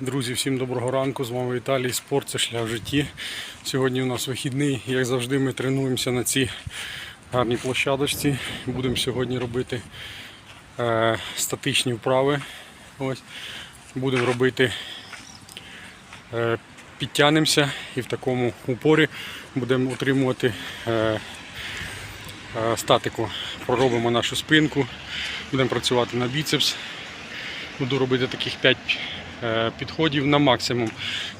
Друзі, всім доброго ранку. З вами Віталій. Спорт це шлях житті. Сьогодні у нас вихідний. Як завжди, ми тренуємося на цій гарній площадочці. Будемо сьогодні робити е, статичні вправи. Ось. Будемо робити, е, підтягнемося і в такому упорі будемо утримувати е, е, статику. Проробимо нашу спинку, будемо працювати на біцепс. Буду робити таких 5 е, підходів на максимум.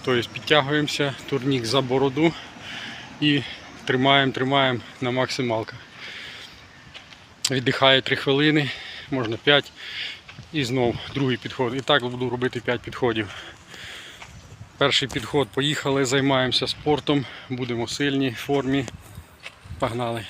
Тобто підтягуємося, турнік за бороду і тримаємо, тримаємо на максималках. Віддихаю 3 хвилини, можна 5 і знов другий підход. І так буду робити 5 підходів. Перший підход поїхали, займаємося спортом, будемо сильні, в формі. Погнали.